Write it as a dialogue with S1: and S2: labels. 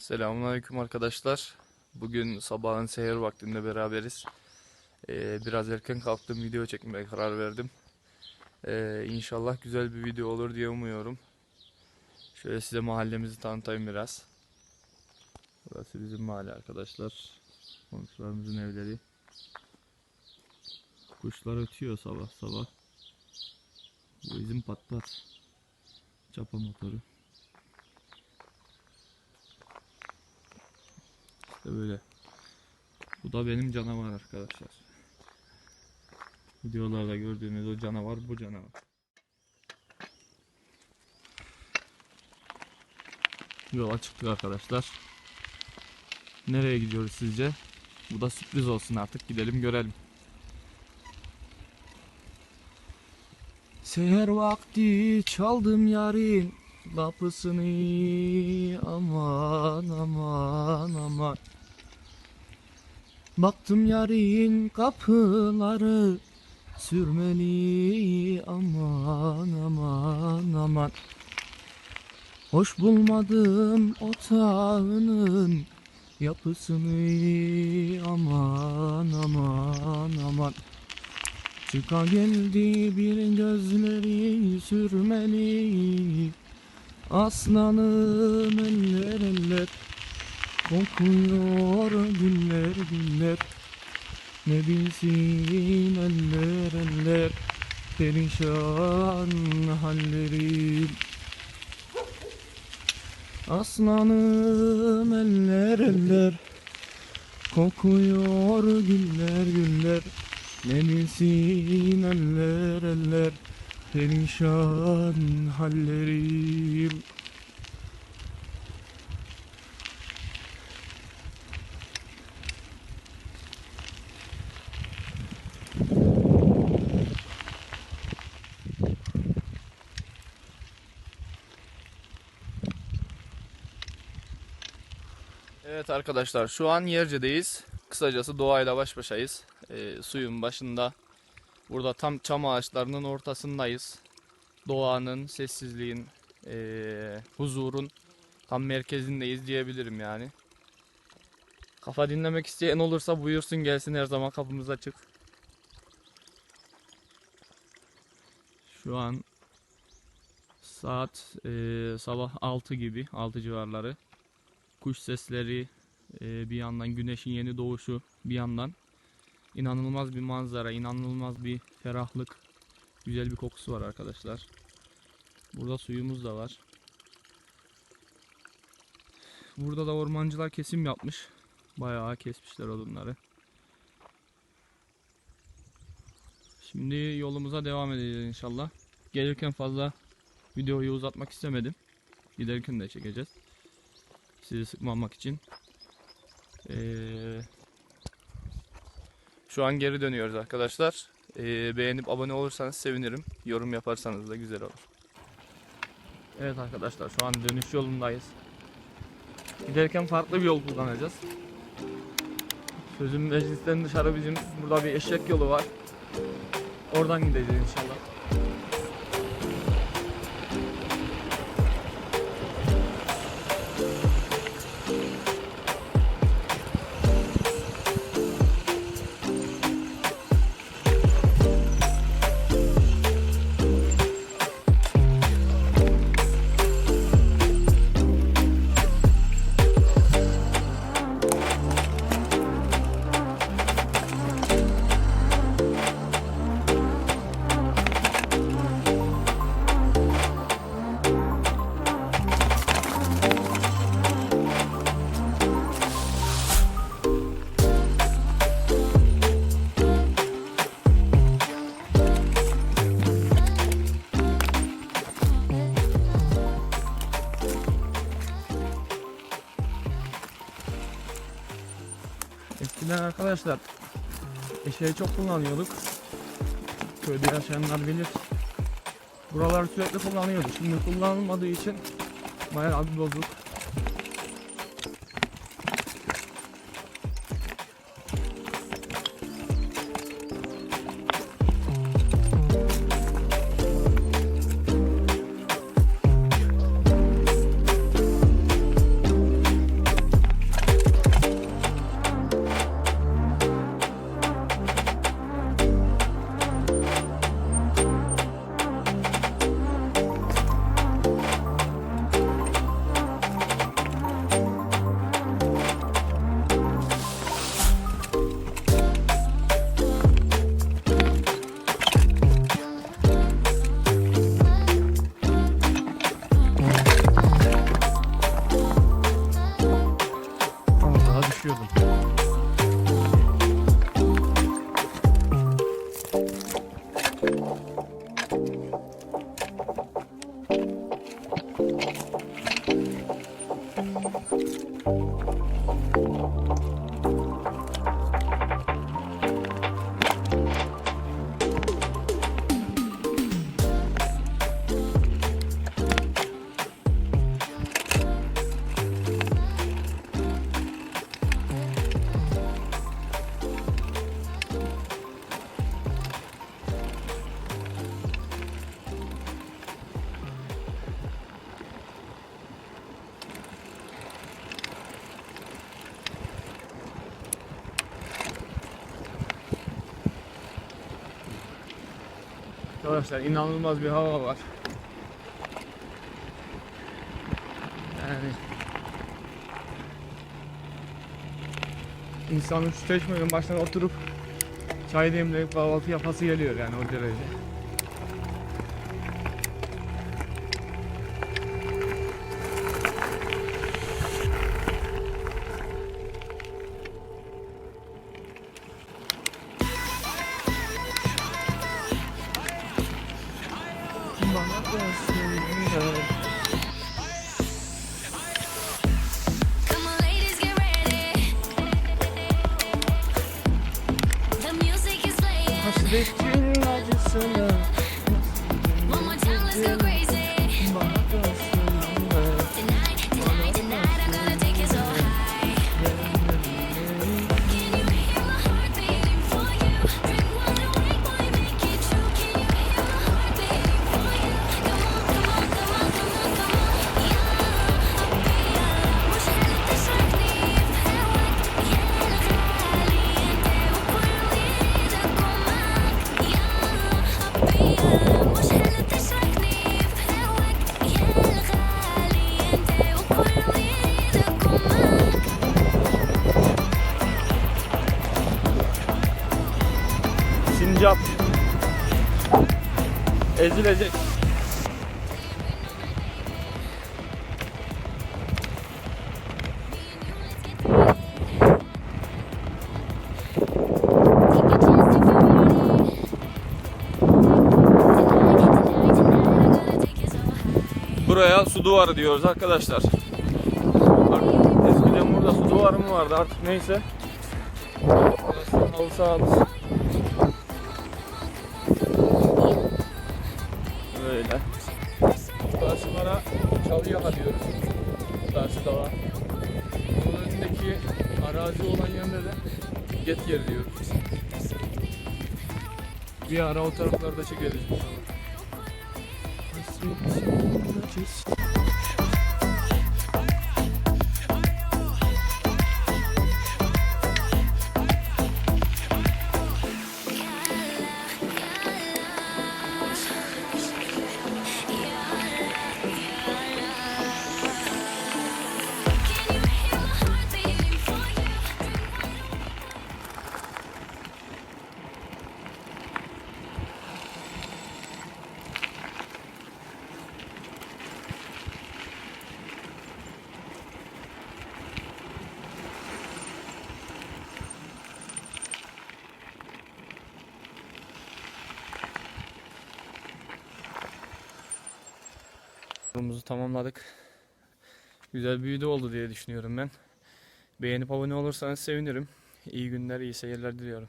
S1: Selamünaleyküm arkadaşlar. Bugün sabahın seher vaktinde beraberiz. Ee, biraz erken kalktım, video çekmeye karar verdim. Ee, inşallah güzel bir video olur diye umuyorum. Şöyle size mahallemizi tanıtayım biraz. Burası bizim mahalle arkadaşlar. Komşularımızın evleri. Kuşlar ötüyor sabah sabah. Bu bizim patlat. Çapa motoru. Böyle. Bu da benim canavar arkadaşlar. Videolarda gördüğünüz o canavar bu canavar. Yola çıktık arkadaşlar. Nereye gidiyoruz sizce? Bu da sürpriz olsun artık gidelim görelim. Seher vakti çaldım yarın kapısını aman aman aman. Baktım yarın kapıları sürmeli aman aman aman. Hoş bulmadım otağının yapısını aman aman aman. Çıka geldi bir gözleri sürmeli Aslanım eller eller Kokuyor güller güller. Ne bilsin eller eller Perişan hallerim. Aslanım eller eller Kokuyor güller güller. Ne bilsin eller eller Perişan hallerim Evet arkadaşlar şu an Yerce'deyiz. Kısacası doğayla baş başayız. Ee, suyun başında. Burada tam çam ağaçlarının ortasındayız. Doğanın, sessizliğin, ee, huzurun tam merkezindeyiz diyebilirim yani. Kafa dinlemek isteyen olursa buyursun gelsin her zaman kapımız açık. Şu an saat ee, sabah 6 gibi, 6 civarları kuş sesleri, e, bir yandan güneşin yeni doğuşu, bir yandan inanılmaz bir manzara, inanılmaz bir ferahlık, güzel bir kokusu var arkadaşlar. Burada suyumuz da var. Burada da ormancılar kesim yapmış. Bayağı kesmişler odunları. Şimdi yolumuza devam edeceğiz inşallah. Gelirken fazla videoyu uzatmak istemedim. Giderken de çekeceğiz sizi sıkmamak için. Ee, şu an geri dönüyoruz arkadaşlar. Ee, beğenip abone olursanız sevinirim. Yorum yaparsanız da güzel olur. Evet arkadaşlar şu an dönüş yolundayız. Giderken farklı bir yol kullanacağız. Sözüm meclisten dışarı bizim burada bir eşek yolu var. Oradan gideceğiz inşallah. Eskiden arkadaşlar eşeği çok kullanıyorduk. Köyde yaşayanlar bilir. Buralar sürekli kullanıyordu. Şimdi kullanılmadığı için bayağı bir bozuk. Arkadaşlar inanılmaz bir hava var. Yani insanın şu çeşmenin başına oturup çay demleyip kahvaltı yapası geliyor yani o derece.
S2: So high.
S1: Buraya su duvarı diyoruz arkadaşlar. Eskiden burada su duvarı mı vardı artık neyse. Burası Böyle. Karşılara çalı yaka diyoruz. Karşı dağa. Bunun önündeki arazi olan yönde de get yeri diyoruz. Bir ara o taraflarda çekeriz. Turumuzu tamamladık. Güzel bir video oldu diye düşünüyorum ben. Beğenip abone olursanız sevinirim. İyi günler, iyi seyirler diliyorum.